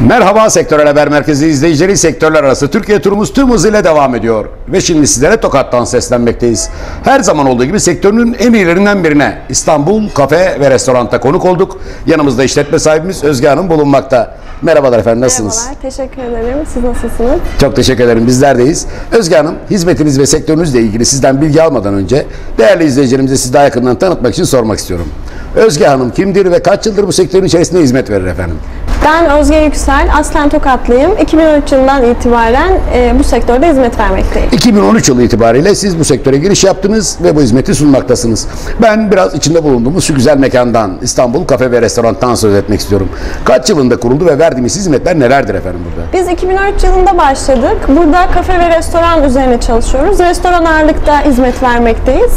Merhaba Sektörel Haber Merkezi izleyicileri sektörler arası Türkiye turumuz tüm hızıyla devam ediyor. Ve şimdi sizlere Tokat'tan seslenmekteyiz. Her zaman olduğu gibi sektörünün en iyilerinden birine İstanbul Kafe ve Restorant'ta konuk olduk. Yanımızda işletme sahibimiz Özge Hanım bulunmakta. Merhabalar efendim nasılsınız? Merhabalar, teşekkür ederim. Siz nasılsınız? Çok teşekkür ederim. Bizlerdeyiz. Özge Hanım, hizmetiniz ve sektörünüzle ilgili sizden bilgi almadan önce değerli izleyicilerimize sizi daha yakından tanıtmak için sormak istiyorum. Özge Hanım kimdir ve kaç yıldır bu sektörün içerisinde hizmet verir efendim? Ben Özge Yüksel, aslen Tokatlıyım. 2013 yılından itibaren e, bu sektörde hizmet vermekteyim. 2013 yılı itibariyle siz bu sektöre giriş yaptınız ve bu hizmeti sunmaktasınız. Ben biraz içinde bulunduğumuz şu güzel mekandan, İstanbul Kafe ve Restoran'tan söz etmek istiyorum. Kaç yılında kuruldu ve verdiğimiz hizmetler nelerdir efendim burada? Biz 2013 yılında başladık. Burada kafe ve restoran üzerine çalışıyoruz. Restoran ağırlıkta hizmet vermekteyiz.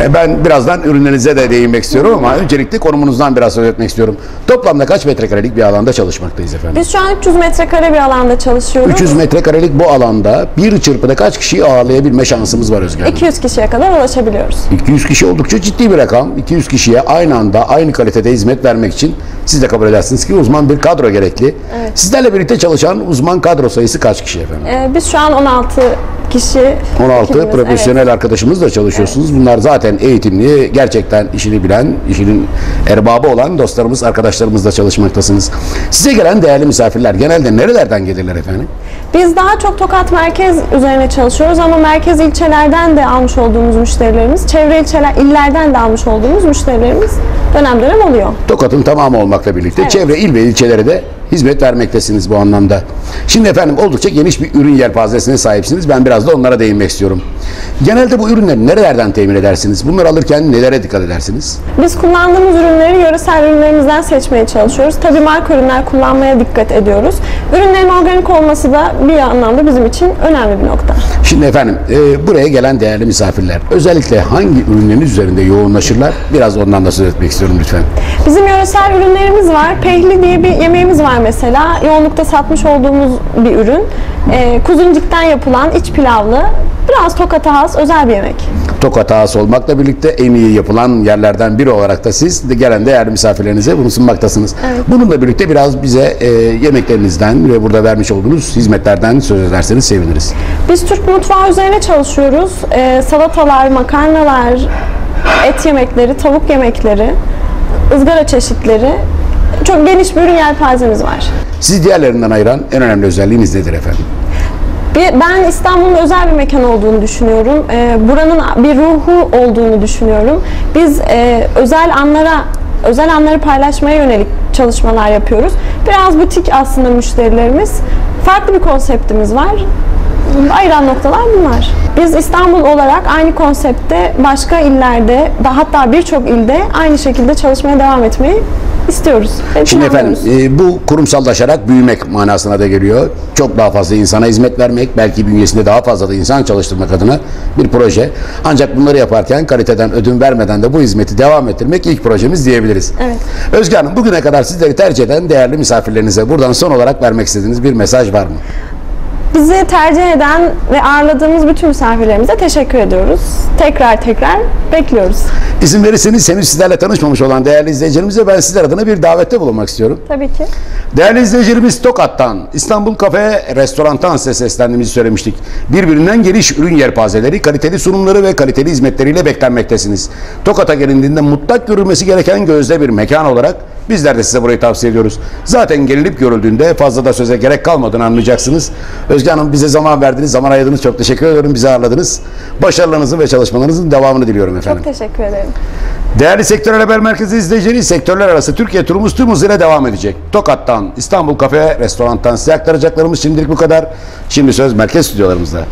E, Ben birazdan ürünlerinize de değinmek istiyorum ama öncelikle konumunuzdan biraz söz etmek istiyorum. Toplamda kaç metrekarelik bir alanda çalışmaktayız efendim? Biz şu an 300 metrekare bir alanda çalışıyoruz. 300 metrekarelik bu alanda bir çırpıda kaç kişiyi ağırlayabilme şansımız var Özge Hanım? 200 kişiye kadar ulaşabiliyoruz. 200 kişi oldukça ciddi bir rakam. 200 kişiye aynı anda aynı kalitede hizmet vermek için siz de kabul edersiniz ki uzman bir kadro gerekli. Sizlerle birlikte çalışan uzman kadro sayısı kaç kişi efendim? E, biz şu an 16 kişi 16 ekibimiz, profesyonel arkadaşımızla çalışıyorsunuz. Bunlar zaten eğitimli, gerçekten işini bilen, işinin erbabı olan dostlarımız, arkadaşlarımızla çalışmaktasınız. Size gelen değerli misafirler genelde nerelerden gelirler efendim? Biz daha çok Tokat merkez üzerine çalışıyoruz ama merkez ilçelerden de almış olduğumuz müşterilerimiz, çevre ilçeler, illerden de almış olduğumuz müşterilerimiz dönem dönem oluyor. Tokat'ın tamamı olmakla birlikte Evet. çevre il ve ilçelere de hizmet vermektesiniz bu anlamda. Şimdi efendim oldukça geniş bir ürün yelpazesine sahipsiniz. Ben biraz da onlara değinmek istiyorum. Genelde bu ürünleri nerelerden temin edersiniz? Bunları alırken nelere dikkat edersiniz? Biz kullandığımız ürünleri yöresel ürünlerimizden seçmeye çalışıyoruz. Tabii marka ürünler kullanmaya dikkat ediyoruz. Ürünlerin organik olması da bir anlamda bizim için önemli bir nokta. Şimdi efendim e, buraya gelen değerli misafirler özellikle hangi ürünleriniz üzerinde yoğunlaşırlar? Biraz ondan da söz etmek istiyorum lütfen. Bizim yöresel ürünlerimiz var. Pehli diye bir yemeğimiz var mesela. Yoğunlukta satmış olduğumuz bir ürün. Ee, kuzuncuktan yapılan iç pilavlı, biraz Tokat'a has özel bir yemek. Tokat ağası olmakla birlikte en iyi yapılan yerlerden biri olarak da siz de gelen değerli misafirlerinize bunu sunmaktasınız. Bununla birlikte biraz bize e, yemeklerinizden ve burada vermiş olduğunuz hizmetlerden söz ederseniz seviniriz. Biz Türk mutfağı üzerine çalışıyoruz. Ee, salatalar, makarnalar, et yemekleri, tavuk yemekleri, ızgara çeşitleri. Çok geniş bir ürün yelpazemiz var. Sizi diğerlerinden ayıran en önemli özelliğiniz nedir efendim? Bir- Ben İstanbul'un özel bir mekan olduğunu düşünüyorum. Ee, buranın bir ruhu olduğunu düşünüyorum. Biz e, özel anlara özel anları paylaşmaya yönelik çalışmalar yapıyoruz. Biraz butik aslında müşterilerimiz. Farklı bir konseptimiz var. Ayıran noktalar bunlar. Biz İstanbul olarak aynı konsepte başka illerde, hatta birçok ilde aynı şekilde çalışmaya devam etmeyi istiyoruz. ve Şimdi efendim e, bu kurumsallaşarak büyümek manasına da geliyor. Çok daha fazla insana hizmet vermek, belki bünyesinde daha fazla da insan çalıştırmak adına bir proje. Ancak bunları yaparken kaliteden ödün vermeden de bu hizmeti devam ettirmek ilk projemiz diyebiliriz. Evet. Özge Hanım bugüne kadar sizleri tercih eden değerli misafirlerinize buradan son olarak vermek istediğiniz bir mesaj var mı? Bizi tercih eden ve ağırladığımız bütün misafirlerimize teşekkür ediyoruz. Tekrar tekrar bekliyoruz. İzin verirseniz henüz sizlerle tanışmamış olan değerli izleyicilerimize ben sizler adına bir davette bulunmak istiyorum. Tabii ki. Değerli izleyicilerimiz Tokat'tan, İstanbul Kafe Restoran'tan size seslendiğimizi söylemiştik. Birbirinden geniş ürün yelpazeleri, kaliteli sunumları ve kaliteli hizmetleriyle beklenmektesiniz. Tokat'a gelindiğinde mutlak görülmesi gereken gözde bir mekan olarak bizler de size burayı tavsiye ediyoruz. Zaten gelinip görüldüğünde fazla da söze gerek kalmadığını anlayacaksınız. Özge Hanım bize zaman verdiniz, zaman ayırdınız. Çok teşekkür ediyorum. Bizi ağırladınız. Başarılarınızın ve çalışmalarınızın devamını diliyorum efendim. Çok teşekkür ederim. Değerli Sektörel Haber Merkezi izleyicileri sektörler arası Türkiye turumuz tüm hızıyla devam edecek. Tokat'tan, İstanbul Kafe, Restoran'tan size aktaracaklarımız şimdilik bu kadar. Şimdi söz merkez stüdyolarımızda.